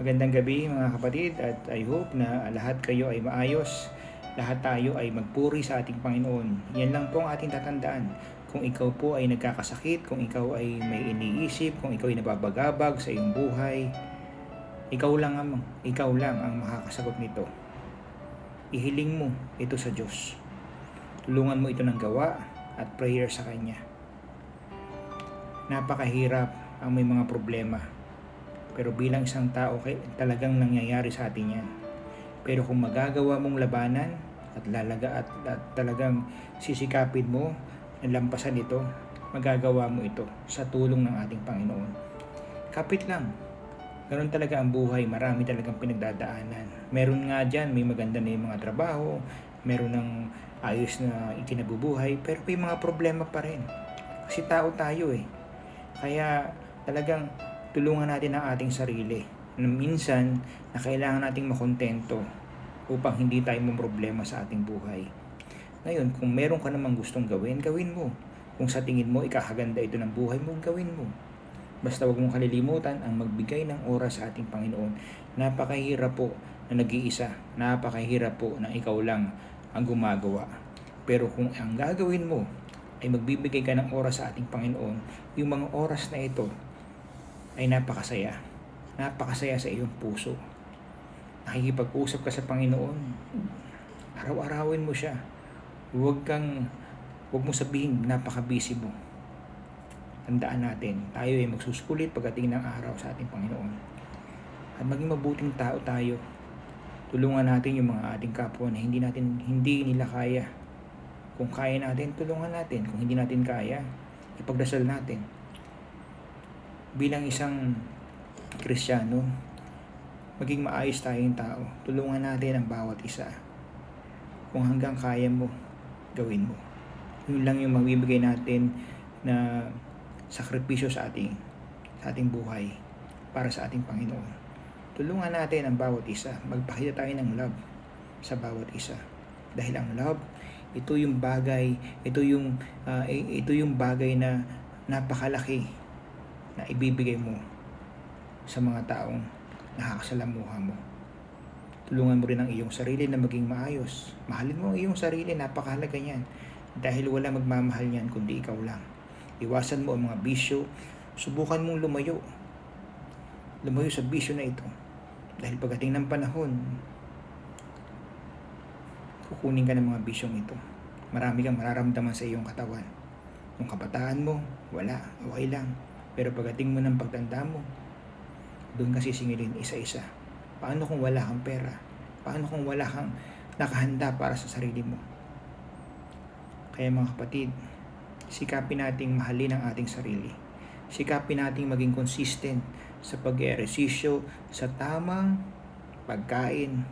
Magandang gabi mga kapatid at I hope na lahat kayo ay maayos. Lahat tayo ay magpuri sa ating Panginoon. Yan lang po ang ating tatandaan. Kung ikaw po ay nagkakasakit, kung ikaw ay may iniisip, kung ikaw ay nababagabag sa iyong buhay, ikaw lang ang, ikaw lang ang makakasagot nito. Ihiling mo ito sa Diyos. Tulungan mo ito ng gawa at prayer sa Kanya. Napakahirap ang may mga problema pero bilang isang tao, talagang nangyayari sa atin yan. Pero kung magagawa mong labanan at lalaga at, at talagang sisikapin mo na lampasan ito, magagawa mo ito sa tulong ng ating Panginoon. Kapit lang. Ganun talaga ang buhay. Marami talagang pinagdadaanan. Meron nga dyan, may maganda na yung mga trabaho, meron ng ayos na ikinabubuhay, pero may mga problema pa rin. Kasi tao tayo eh. Kaya talagang tulungan natin ang ating sarili na minsan na kailangan nating makontento upang hindi tayo problema sa ating buhay. Ngayon, kung meron ka namang gustong gawin, gawin mo. Kung sa tingin mo ikakaganda ito ng buhay mo, gawin mo. Basta huwag mong kalilimutan ang magbigay ng oras sa ating Panginoon. Napakahirap po na nag-iisa. Napakahirap po na ikaw lang ang gumagawa. Pero kung ang gagawin mo ay magbibigay ka ng oras sa ating Panginoon, yung mga oras na ito ay napakasaya. Napakasaya sa iyong puso. Nakikipag-usap ka sa Panginoon. Araw-arawin mo siya. Huwag kang, huwag mo sabihin napaka-busy mo. Tandaan natin, tayo ay magsusulit pagdating ng araw sa ating Panginoon. At maging mabuting tao tayo. Tulungan natin yung mga ating kapwa na hindi natin hindi nila kaya. Kung kaya natin, tulungan natin. Kung hindi natin kaya, ipagdasal natin bilang isang Kristiyano, maging maayos tayong tao. Tulungan natin ang bawat isa. Kung hanggang kaya mo, gawin mo. Yun lang yung magbibigay natin na sakripisyo sa ating sa ating buhay para sa ating Panginoon. Tulungan natin ang bawat isa. Magpakita tayo ng love sa bawat isa. Dahil ang love, ito yung bagay, ito yung uh, ito yung bagay na napakalaki na ibibigay mo sa mga taong nakakasalamuha mo. Tulungan mo rin ang iyong sarili na maging maayos. Mahalin mo ang iyong sarili, napakahalaga niyan. Dahil wala magmamahal niyan kundi ikaw lang. Iwasan mo ang mga bisyo, subukan mong lumayo. Lumayo sa bisyo na ito. Dahil pagdating ng panahon, kukunin ka ng mga bisyong ito. Marami kang mararamdaman sa iyong katawan. Nung kabataan mo, wala, okay lang pero pagdating mo ng pagtanda mo, doon ka sisingilin isa-isa. Paano kung wala kang pera? Paano kung wala kang nakahanda para sa sarili mo? Kaya mga kapatid, sikapin nating mahalin ang ating sarili. Sikapin nating maging consistent sa pag-eresisyo, sa tamang pagkain.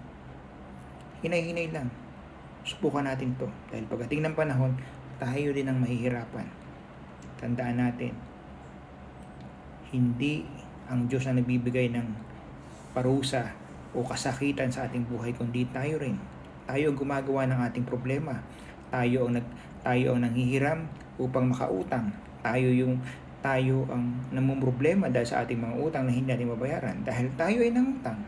Hinay-hinay lang. Subukan natin to. Dahil pagdating ng panahon, tayo din ang mahihirapan. Tandaan natin, hindi ang Diyos ang nagbibigay ng parusa o kasakitan sa ating buhay kundi tayo rin. Tayo ang gumagawa ng ating problema. Tayo ang nag tayo ang nanghihiram upang makautang. Tayo yung tayo ang namumroblema dahil sa ating mga utang na hindi natin mabayaran dahil tayo ay nangutang.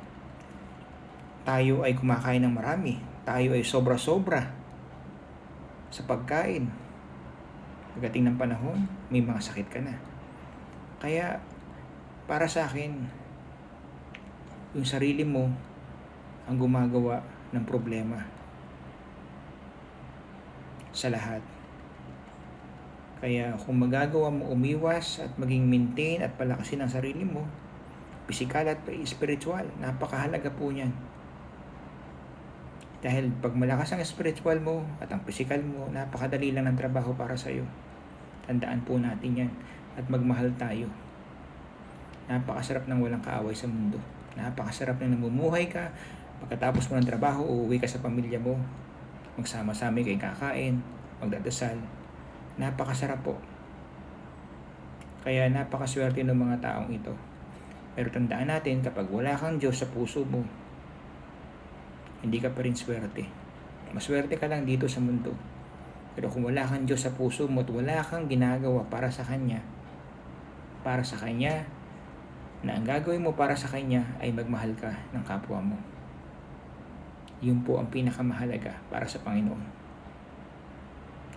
Tayo ay kumakain ng marami. Tayo ay sobra-sobra sa pagkain. Pagdating ng panahon, may mga sakit ka na. Kaya para sa akin, yung sarili mo ang gumagawa ng problema sa lahat. Kaya kung magagawa mo umiwas at maging maintain at palakasin ang sarili mo, pisikal at spiritual, napakahalaga po niyan. Dahil pag malakas ang spiritual mo at ang physical mo, napakadali lang ng trabaho para sa iyo. Tandaan po natin yan at magmahal tayo. Napakasarap ng walang kaaway sa mundo. Napakasarap ng namumuhay ka. Pagkatapos mo ng trabaho, uuwi ka sa pamilya mo. Magsama-sami kayo kakain, magdadasal. Napakasarap po. Kaya napakaswerte ng mga taong ito. Pero tandaan natin, kapag wala kang Diyos sa puso mo, hindi ka pa rin swerte. Maswerte ka lang dito sa mundo. Pero kung wala kang Diyos sa puso mo at wala kang ginagawa para sa Kanya, para sa Kanya, na ang gagawin mo para sa Kanya ay magmahal ka ng kapwa mo. Yun po ang pinakamahalaga para sa Panginoon.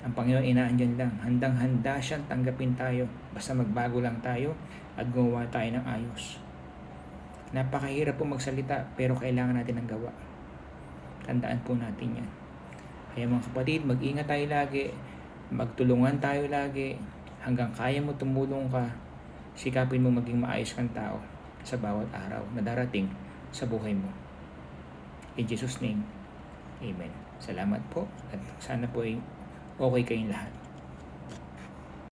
Ang Panginoon inaandyan lang, handang-handa siyang tanggapin tayo basta magbago lang tayo at gumawa tayo ng ayos. Napakahirap po magsalita pero kailangan natin ng gawa. Tandaan po natin yan. Kaya mga kapatid, mag-ingat tayo lagi, magtulungan tayo lagi, hanggang kaya mo tumulong ka, sikapin mo maging maayos kang tao sa bawat araw na darating sa buhay mo. In Jesus' name, Amen. Salamat po at sana po ay okay kayong lahat.